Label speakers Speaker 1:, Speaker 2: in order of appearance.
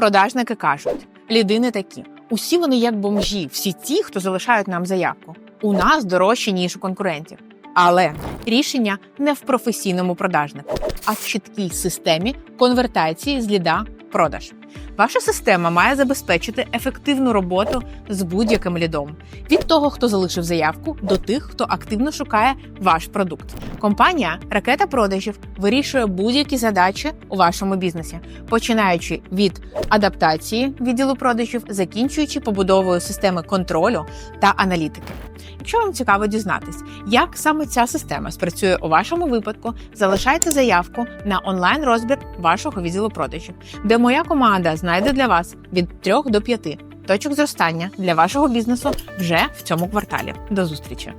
Speaker 1: Продажники кажуть, ліди не такі. Усі вони як бомжі, всі ті, хто залишають нам заявку. У нас дорожчі, ніж у конкурентів. Але рішення не в професійному продажнику, а в чіткій системі конвертації з ліда продаж. Ваша система має забезпечити ефективну роботу з будь-яким лідом від того, хто залишив заявку, до тих, хто активно шукає ваш продукт. Компанія ракета продажів вирішує будь-які задачі у вашому бізнесі, починаючи від адаптації відділу продажів, закінчуючи побудовою системи контролю та аналітики. Якщо вам цікаво дізнатись, як саме ця система спрацює у вашому випадку, залишайте заявку на онлайн розбір вашого відділу продажів, де моя команда знайде для вас від 3 до 5 точок зростання для вашого бізнесу вже в цьому кварталі. До зустрічі!